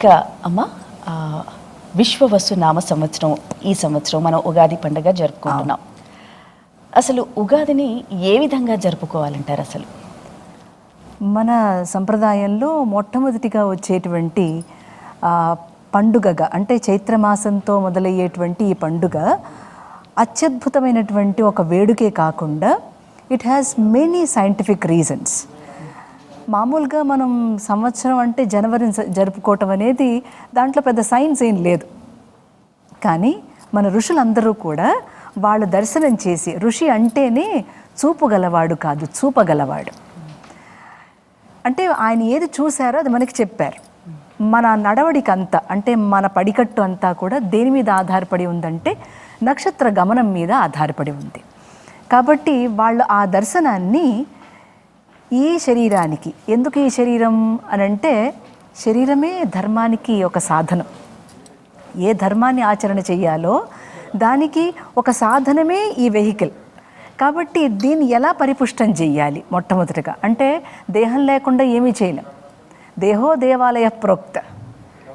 ఇక అమ్మ విశ్వవసు నామ సంవత్సరం ఈ సంవత్సరం మనం ఉగాది పండుగ జరుపుకుంటున్నాం. అసలు ఉగాదిని ఏ విధంగా జరుపుకోవాలంటారు అసలు? మన సంప్రదాయంలో మొట్టమొదటిగా వచ్చేటువంటి పండుగగా అంటే చైత్రమాసంతో మొదలయ్యేటువంటి ఈ పండుగ అత్యద్భుతమైనటువంటి ఒక వేడుకే కాకుండా it has many scientific reasons మామూలుగా మనం సంవత్సరం అంటే జనవరిని జరుపుకోవటం అనేది దాంట్లో పెద్ద సైన్స్ ఏం లేదు. కానీ మన ఋషులందరూ కూడా వాళ్ళు దర్శనం చేసి ఋషి అంటేనే చూపగలవాడు కాదు చూపగలవాడు అంటే ఆయన ఏది చూశారో అది మనకి చెప్పారు. మన నడవడిక అంతా అంటే మన పడికట్టు అంతా కూడా దేని మీద ఆధారపడి ఉందంటే నక్షత్ర గమనం మీద ఆధారపడి ఉంది. కాబట్టి వాళ్ళు ఆ దర్శనాన్ని ఈ శరీరానికి. ఎందుకు ఈ శరీరం అని అంటే శరీరమే ధర్మానికి ఒక సాధనం. ఏ ధర్మాన్ని ఆచరణ చేయాలో దానికి ఒక సాధనమే ఈ వెహికల్. కాబట్టి దీన్ని ఎలా పరిపుష్టం చేయాలి మొట్టమొదటిగా? అంటే దేహం లేకుండా ఏమీ చేయలేం. దేహో దేవాలయ ప్రోక్త.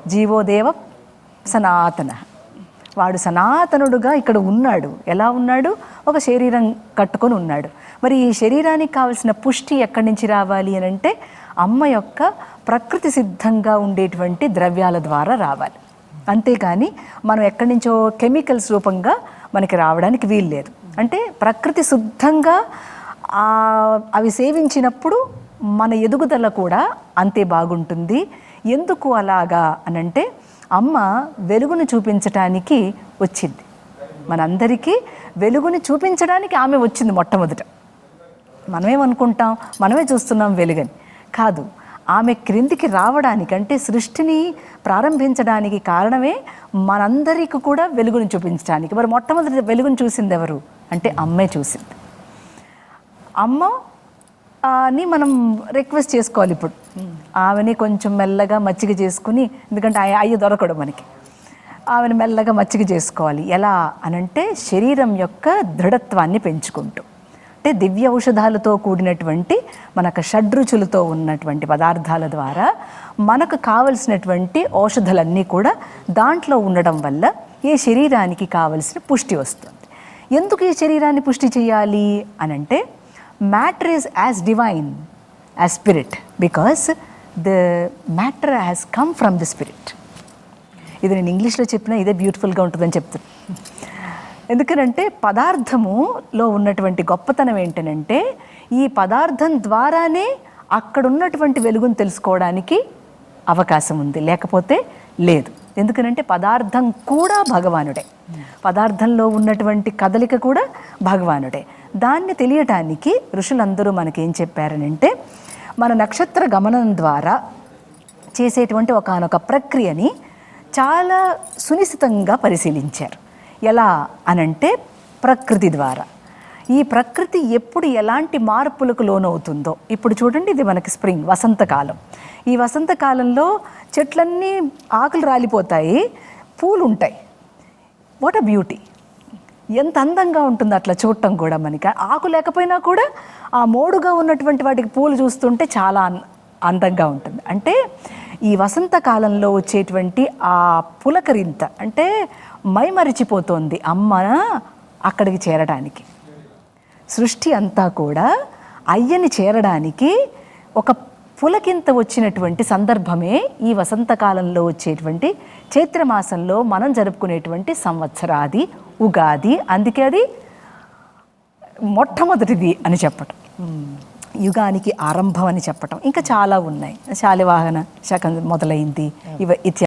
జీవో దేవ సనాతన. వాడు సనాతనుడుగా ఇక్కడ ఉన్నాడు. ఎలా ఉన్నాడు? ఒక శరీరం కట్టుకొని ఉన్నాడు. మరి ఈ శరీరానికి కావలసిన పుష్టి ఎక్కడి నుంచి రావాలి అని అంటే అమ్మ యొక్క ప్రకృతి సిద్ధంగా ఉండేటువంటి ద్రవ్యాల ద్వారా రావాలి. అంతేకాని మనం ఎక్కడి నుంచో కెమికల్స్ రూపంగా మనకి రావడానికి వీలు లేదు. అంటే ప్రకృతి శుద్ధంగా అవి సేవించినప్పుడు మన ఎదుగుదల కూడా అంతే బాగుంటుంది. ఎందుకు అలాగా అనంటే అమ్మ వెలుగును చూపించటానికి వచ్చింది. మనందరికీ వెలుగుని చూపించడానికి ఆమె వచ్చింది మొట్టమొదట. మనమేమనుకుంటాం? మనమే చూస్తున్నాం వెలుగని. కాదు ఆమె క్రిందికి రావడానికి అంటే సృష్టిని ప్రారంభించడానికి కారణమే మనందరికీ కూడా వెలుగుని చూపించడానికి. మరి మొట్టమొదటి వెలుగుని చూసింది ఎవరు అంటే అమ్మే చూసింది. అమ్మ అని మనం రిక్వెస్ట్ చేసుకోవాలి ఇప్పుడు. ఆమెని కొంచెం మెల్లగా మచ్చిక చేసుకుని ఎందుకంటే ఆయ- అయ్య దొరకడు మనకి. ఆమెను మెల్లగా మచ్చిక చేసుకోవాలి. ఎలా అనంటే శరీరం యొక్క దృఢత్వాన్ని పెంచుకుంటూ. అంటే దివ్య ఔషధాలతో కూడినటువంటి మనకు షడ్రుచులతో ఉన్నటువంటి పదార్థాల ద్వారా మనకు కావలసినటువంటి ఔషధాలన్నీ కూడా దాంట్లో ఉండడం వల్ల ఈ శరీరానికి కావలసిన పుష్టి వస్తుంది. ఎందుకు ఈ శరీరాన్ని పుష్టి చేయాలి అని అంటే matter is as divine as spirit because the matter has come from the spirit. ఇది నేను ఇంగ్లీష్లో చెప్పినా ఇదే బ్యూటిఫుల్గా ఉంటుందని చెప్తాను ఎందుకనంటే పదార్థములో ఉన్నటువంటి గొప్పతనం ఏంటనంటే ఈ పదార్థం ద్వారానే అక్కడ ఉన్నటువంటి వెలుగును తెలుసుకోవడానికి అవకాశం ఉంది. లేకపోతే లేదు. ఎందుకనంటే పదార్థం కూడా భగవానుడే. పదార్థంలో ఉన్నటువంటి కదలిక కూడా భగవానుడే. దాన్ని తెలియటానికి ఋషులందరూ మనకేం చెప్పారనంటే మన నక్షత్ర గమనం ద్వారా చేసేటువంటి ఒకనొక ప్రక్రియని చాలా సునిశ్చితంగా పరిశీలించారు. ఎలా అనంటే ప్రకృతి ద్వారా. ఈ ప్రకృతి ఎప్పుడు ఎలాంటి మార్పులకు లోనవుతుందో. ఇప్పుడు చూడండి ఇది మనకి స్ప్రింగ్ వసంతకాలం. ఈ వసంతకాలంలో చెట్లన్నీ ఆకులు రాలిపోతాయి పూలు ఉంటాయి వాట్ అ బ్యూటీ ఎంత అందంగా ఉంటుంది అట్లా చూడటం కూడా మనకి. ఆకు లేకపోయినా కూడా ఆ మోడుగా ఉన్నటువంటి వాటికి పూలు చూస్తుంటే చాలా అన్- అందంగా ఉంటుంది. అంటే ఈ వసంతకాలంలో వచ్చేటువంటి ఆ పులకరింత అంటే మైమరిచిపోతోంది అమ్మ అక్కడికి చేరడానికి. సృష్టి అంతా కూడా అయ్యని చేరడానికి ఒక పులకింత వచ్చినటువంటి సందర్భమే ఈ వసంతకాలంలో వచ్చేటువంటి చైత్రమాసంలో మనం జరుపుకునేటువంటి సంవత్సరాది ఉగాది. అందుకే అది మొట్టమొదటిది అని చెప్పటం. యుగానికి ఆరంభం అని చెప్పటం. ఇంకా చాలా ఉన్నాయి. శాలివాహన శకం మొదలైంది. ఇవ ఇత్యాది